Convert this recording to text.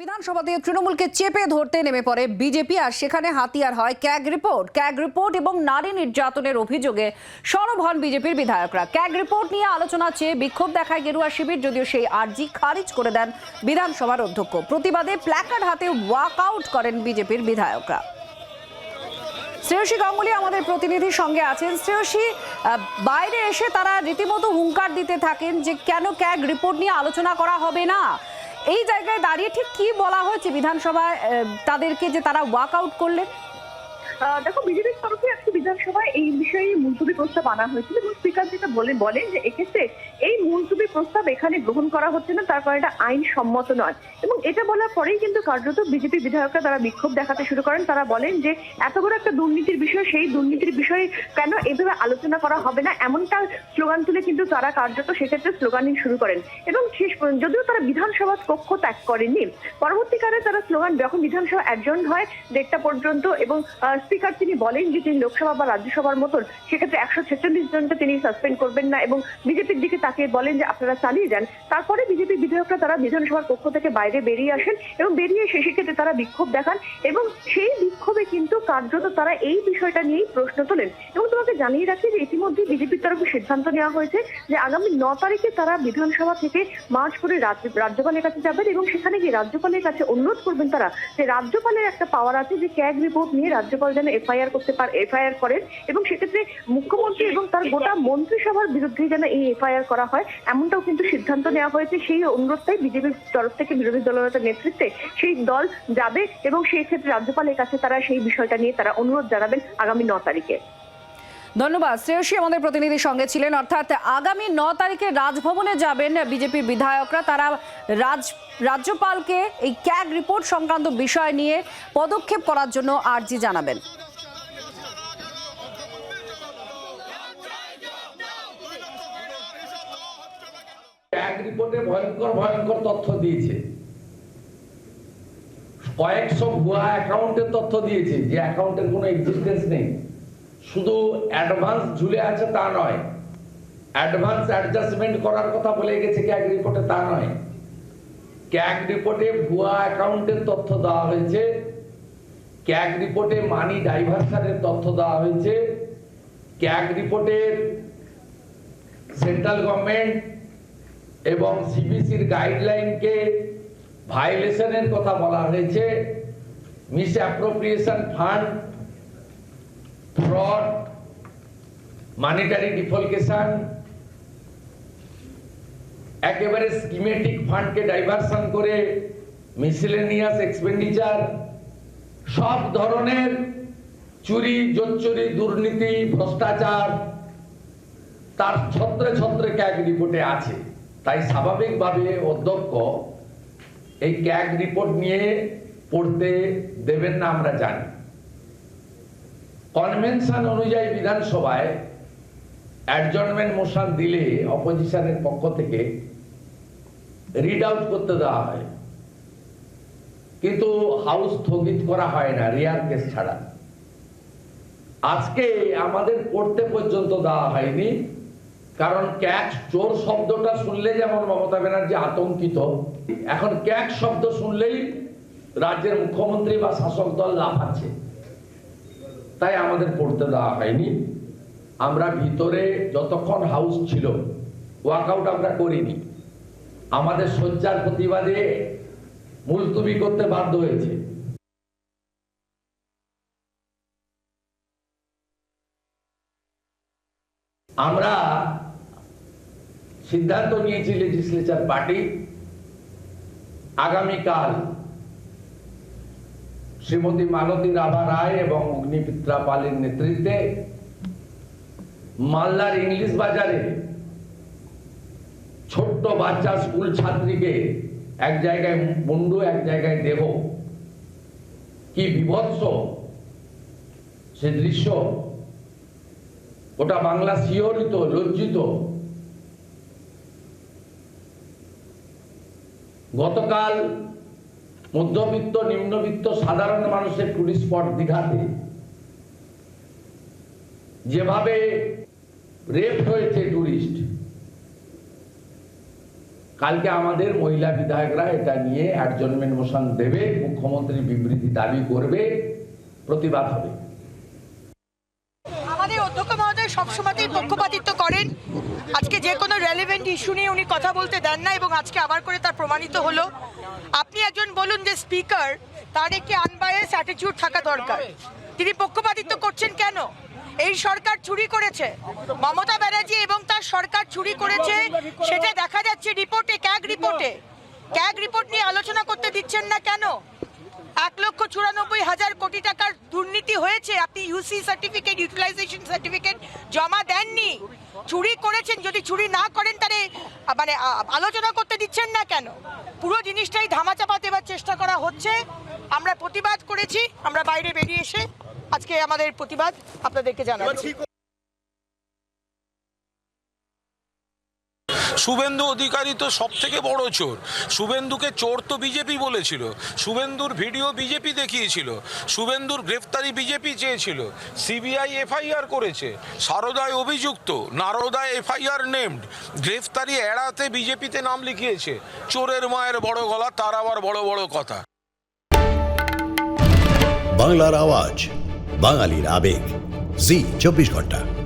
বিধানসভাতে তৃণমূলকে চেপে ধরতে নেমে পড়ে বিজেপি, আর সেখানে হাতিয়ার হয় ক্যাগ রিপোর্ট। ক্যাগ রিপোর্ট এবং নারী নির্যাতনের অভিযোগে সরব হন বিজেপির বিধায়করা। ক্যাগ রিপোর্ট নিয়ে আলোচনা চেয়ে বিক্ষোভ দেখায় গেরুয়া শিবির, যদিও সেই আর্জি খারিজ করে দেন বিধানসভার অধ্যক্ষ। প্রতিবাদে প্ল্যাকার্ড হাতে ওয়াকআউট করেন বিজেপির বিধায়করা। শ্রেয়সী গাঙ্গুলি আমাদের প্রতিনিধির সঙ্গে আছেন। শ্রেয়সী বাইরে এসে তারা রীতিমতো হুঙ্কার দিতে থাকেন যে কেন ক্যাগ রিপোর্ট নিয়ে আলোচনা করা হবে না? এই জায়গায় দাঁড়িয়ে ঠিক কি বলা হয়েছে বিধানসভায়? তাদেরকে যে তারা ওয়াক আউট করলেন? দেখো, বিজেপির তরফে আজকে বিধানসভায় এই বিষয়ে মুলতবি প্রস্তাব আনা হয়েছিল এবং স্পিকার যেটা বলে বলেন যে এক্ষেত্রে এই মুলতবি প্রস্তাব এখানে গ্রহণ করা হচ্ছে না, তার কারণ এটা আইন সম্মত নয়। এবং এটা বলার পরেই কিন্তু কার্যত বিজেপি বিধায়করা তারা বিক্ষোভ দেখাতে শুরু করেন। তারা বলেন যে এত বড় একটা দুর্নীতির বিষয়, সেই দুর্নীতির বিষয়ে কেন এভাবে আলোচনা করা হবে না? এমনটা স্লোগান তুলে কিন্তু তারা কার্যত সেক্ষেত্রে স্লোগানিং শুরু করেন। এবং শেষ যদিও তারা বিধানসভা কক্ষ ত্যাগ করেননি পরবর্তীকালে তারা স্লোগান, যখন বিধানসভা অ্যাডজন হয়, দেড়টা পর্যন্ত এবং স্পিকার তিনি বলেন যে তিনি লোকসভা বা রাজ্যসভার মতন সেক্ষেত্রে একশো ছেচল্লিশ জনকে তিনি সাসপেন্ড করবেন না এবং বিজেপির দিকে তাকিয়ে বলেন যে আপনারা চালিয়ে যান। তারপরে বিজেপি বিধায়করা তারা বিধানসভার পক্ষ থেকে বাইরে বেরিয়ে আসেন এবং বেরিয়ে এসে সেক্ষেত্রে তারা বিক্ষোভ দেখান এবং সেই বিক্ষোভে কিন্তু কার্যত তারা এই বিষয়টা নিয়েই প্রশ্ন তোলেন। এবং তোমাকে জানিয়ে রাখি যে ইতিমধ্যে বিজেপির তরফে সিদ্ধান্ত নেওয়া হয়েছে যে আগামী ন তারিখে তারা বিধানসভা থেকে মার্চ করে রাজ্য- রাজ্যপালের কাছে যাবেন এবং সেখানে গিয়ে রাজ্যপালের কাছে অনুরোধ করবেন তারা যে রাজ্যপালের একটা পাওয়ার আছে যে ক্যাগ রিপোর্ট নিয়ে রাজ্যপাল যেন এফআইআর করতে পারে এফআইআর করেন এবং সেক্ষেত্রে মুখ্যমন্ত্রী এবং তার গোটা মন্ত্রিসভার বিরুদ্ধে যেন এই এফআইআর করা হয়, এমনটাও কিন্তু সিদ্ধান্ত নেওয়া হয়েছে। সেই অনুরোধটাই বিজেপির তরফ থেকে বিরোধী দলনেতার নেতৃত্বে সেই দল যাবে এবং সেই ক্ষেত্রে রাজ্যপালের কাছে তারা সেই বিষয়টা নিয়ে তারা অনুরোধ জানাবেন আগামী ন তারিখে। ধন্যবাদ। শ্রেয়সী আমাদের প্রতিনিধির সঙ্গে ছিলেন। অর্থাৎ আগামী ন তারিখে রাজভবনে যাবেন বিজেপির বিধায়করা। তারা রাজ, রাজ্যপালকে এই ক্যাগ রিপোর্ট সংক্রান্ত বিষয় নিয়ে পদক্ষেপ করার জন্য আর্জি জানাবেন। এক রিপোর্টে ভয়ঙ্কর ভয়ঙ্কর তথ্য দিয়েছে। কয়েকশো ভুয়া অ্যাকাউন্টের তথ্য দিয়েছে, যে অ্যাকাউন্টের কোনো এক্সিস্টেন্স নেই। শুধু অ্যাডভান্স ঝুলে আছে তা নয় অ্যাডভান্স অ্যাডজাস্টমেন্ট করার কথা বলে গেছে ক্যাগ রিপোর্টে তা নয়। ক্যাগ রিপোর্টে ভুয়া অ্যাকাউন্টের তথ্য দেওয়া হয়েছে ক্যাগ রিপোর্টে মানি ডাইভার্সানের তথ্য দেওয়া হয়েছে ক্যাগ রিপোর্টের সেন্ট্রাল গভর্নমেন্ট এবং সিবিসির গাইডলাইনকে ভায়োলেশনের কথা বলা হয়েছে misappropriation fund fraud monetary defalcation একেবারে স্কিমেটিক ফান্ডকে ডাইভারশন করে মিসেলেনিয়াস এক্সপেন্ডিচার সব ধরনের চুরি, জোচ্চুরি, দুর্নীতি, ভ্রষ্টাচার, তার ছত্রে ছত্রে ক্যাগ রিপোর্টে আছে। তাই স্বাভাবিকভাবে অধ্যক্ষ এই ক্যাগ রিপোর্ট নিয়ে পড়তে দেবেন না আমরা জানি। কনভেনশন অনুযায়ী বিধানসভায় অ্যাডজর্নমেন্ট মোশন দিলে অপোজিশনের পক্ষ থেকে রিড আউট করতে দেওয়া হয়। কিন্তু হাউস স্থগিত করা হয় না রিয়ার কেস ছাড়া। আজকে আমাদের পড়তে পর্যন্ত দেওয়া হয়নি। কারণ ক্যাচ চোর শব্দটা শুনলে যেমন মমতা ব্যানার্জি আতঙ্কিত, এখন ক্যাচ শব্দ শুনলেই রাজ্যের মুখ্যমন্ত্রী বা শাসক দল লাফাচ্ছে। তাই আমাদের পড়তে দেওয়া হয়নি। আমরা ভিতরে যতক্ষণ হাউস ছিল ওয়ার্কআউট আমরা করিনি। আমাদের শয্যার প্রতিবাদে মুলতুবি করতে বাধ্য হয়েছে। আমরা সিদ্ধান্ত নিয়েছি লেজিসলেচার পার্টি আগামীকাল শ্রীমতী মালতী রাভা রায় এবং অগ্নিমিত্রা পালের নেতৃত্বে মালদার ইংলিশ বাজারে ছোট্ট বাচ্চা স্কুল ছাত্রীকে এক জায়গায় মুন্ডু, এক জায়গায় দেহ। কি বিভৎস সে দৃশ্য। ওটা বাংলা শিহরিত, লজ্জিত। গতকাল মধ্যবিত্ত, নিম্নবিত্ত সাধারণ মানুষের টুরিস্ট স্পট দীঘাতে যেভাবে রেপ হয়েছে টুরিস্ট, কালকে আমাদের মহিলা বিধায়করা এটা নিয়ে অ্যাডজনমেন্ট মোশন দেবে মুখ্যমন্ত্রী বিবৃতি দাবি করবে, প্রতিবাদ হবে। সবসময়তেই পক্ষপাতিত্ব করেন। আজকে যে কোনো রেলেভেন্ট ইস্যু নিয়ে উনি কথা বলতে দেন না এবং আজকে আবার করে তার প্রমাণিত হলো। আপনি একজন বলুন যে স্পিকার তার একটি আনবায়াস অ্যাটিটিউড থাকা দরকার। তিনি পক্ষপাতিত্ব করছেন কেন? এই সরকার চুরি করেছে। মমতা ব্যানার্জি এবং তার সরকার চুরি করেছে, সেটা দেখা যাচ্ছে রিপোর্টে ক্যাগ রিপোর্টে ক্যাগ রিপোর্ট নিয়ে আলোচনা করতে দিচ্ছেন না কেন? এক লক্ষ চুরানব্বই হাজার কোটি টাকার দুর্নীতি হয়েছে। আপনি ইউসি সার্টিফিকেট ইউটিলাইজেশন সার্টিফিকেট জমা দেননি। চুরি করেছেন, যদি চুরি না করেন তাহলে মানে আলোচনা করতে দিচ্ছেন না কেন? পুরো জিনিসটাই ধামাচাপা দেওয়ার চেষ্টা করা হচ্ছে। আমরা প্রতিবাদ করেছি, আমরা বাইরে বেরিয়ে এসে আজকে আমাদের প্রতিবাদ আপনাদেরকে জানাচ্ছি। শুভেন্দু অধিকারী তো সব থেকে বড় চোর। শুভেন্দুকে চোর তো বিজেপি বলেছিল। শুভেন্দুর ভিডিও বিজেপি দেখিয়েছিল। শুভেন্দুর গ্রেফতারি বিজেপি চেয়েছিল। সিবিআই এফআইআর করেছে। সারদায় অভিযুক্ত, নারদায় এফআইআর নেমড। গ্রেফতারি এড়াতে বিজেপিতে নাম লিখিয়েছে। চোরের মায়ের বড় গলা, তার আবার বড় বড় কথা। বাংলার আওয়াজ, বাঙালির আবেগ। জি, চব্বিশ ঘণ্টা।